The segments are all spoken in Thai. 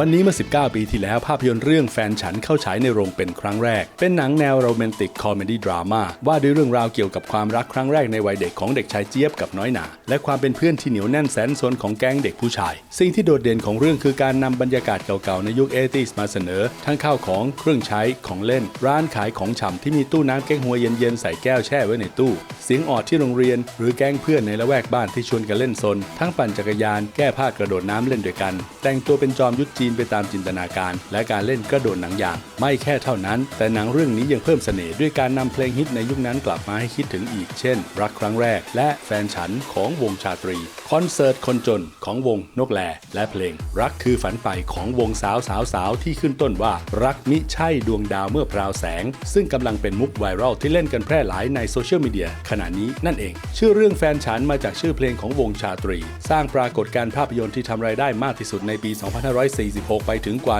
วันนี้เมื่อ 19 ปีที่แล้วภาพยนตร์เรื่องแฟนฉันเข้าฉายในโรงเป็นครั้งแรก เป็นหนังแนวโรแมนติกคอมเมดี้ดราม่าว่าด้วยเรื่องราวเกี่ยวกับความรักครั้งแรกในวัยเด็กของเด็กชายเจี๊ยบกับน้อยหนา และความเป็นเพื่อนที่เหนียวแน่นแสนสนของแก๊งเด็กผู้ชาย สิ่งที่โดดเด่นของเรื่องคือการนำบรรยากาศเก่าๆในยุคเอติสมาเสนอ ทั้งข้าวของเครื่องใช้ของเล่น ร้านขายของฉ่ำที่มีตู้น้ำแก้งหัวเย็นๆใส่แก้วแช่ไว้ในตู้ เสียงออดที่โรงเรียน หรือแก๊งเพื่อนในละแวกบ้านที่ชวนกันเล่นซนทั้งปั่นจักรยานแก้ผ้ากระโดดน้ำเล่นด้วยกัน แต่งตัวเป็นจอมยุทธจีนไปตามจินตนาการ และการเล่นกระโดดหนังยาง ไม่แค่เท่านั้น แต่หนังเรื่องนี้ยังเพิ่มเสน่ห์ด้วยการนำเพลงฮิตในยุคนั้นกลับมาให้คิดถึงอีก เช่น รักครั้งแรก และแฟนฉันของวงชาตรี คอนเสิร์ตคนจนของวงนกแลและเพลง รักคือฝันไปของวงสาวสาวสาวที่ขึ้นต้นว่า รักมิใช่ดวงดาวเมื่อพราวแสง ซึ่งกำลังเป็นมุกไวรัลที่เล่นกันแพร่หลายในโซเชียลมีเดียขณะนี้นั่นเอง ชื่อเรื่องแฟนฉันมาจากชื่อเพลงของวงชาตรี สร้างปรากฏการณ์ภาพยนตร์ที่ทำรายได้มากที่สุดในปี 254 46ไปถึงกว่า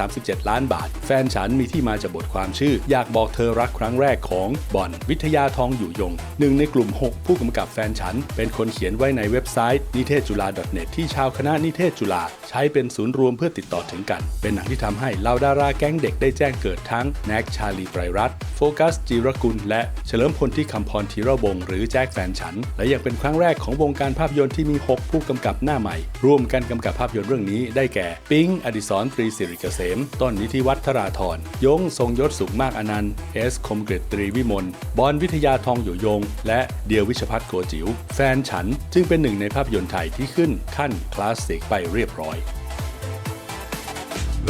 137 ล้านบาท แฟนฉันมีที่มาจากบทความชื่อ อยากบอกเธอรักครั้งแรกของบอนวิทยาทองอยู่ยง หนึ่งในกลุ่ม 6 ผู้กำกับแฟนฉัน เป็นคนเขียนไว้ในเว็บไซต์นิเทศจุฬา .net ที่ชาวคณะนิเทศจุฬาใช้เป็นศูนย์รวมเพื่อติดต่อถึงกัน เป็นหนังที่ทำให้เหล่าดาราแก๊งเด็กได้แจ้งเกิดทั้งแน็กชาลีไตรรัตโฟกัสจิรกุล และเฉลิมพลที่คำพรธีระวงหรือแจ็คแฟนฉัน และยังเป็นครั้งแรกของวงการภาพยนตร์ที่มี 6 ผู้กำกับหน้าใหม่ ร่วมกันกำกับภาพยนตร์เรื่องนี้ได้แก่ปิงอดิศรตรีสิริเกษม ต้นนิธิวัฒน์ธราธรยงทรงยศสุขมากอนันต์เอสคมกฤตตรีวิมลบอลวิทยาทองอยู่ยง และเดียววิชพัฒน์โกจิ๋วแฟนฉันจึงเป็นหนึ่งในภาพยนตร์ไทยที่ขึ้นขั้นคลาสสิกไปเรียบร้อย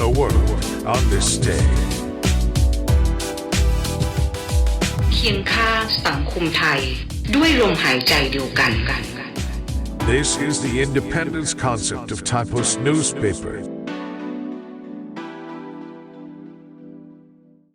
The world on this day. เคียงข้างสังคมไทย ด้วยลมหายใจเดียวกัน This is the independence concept of Typos newspaper.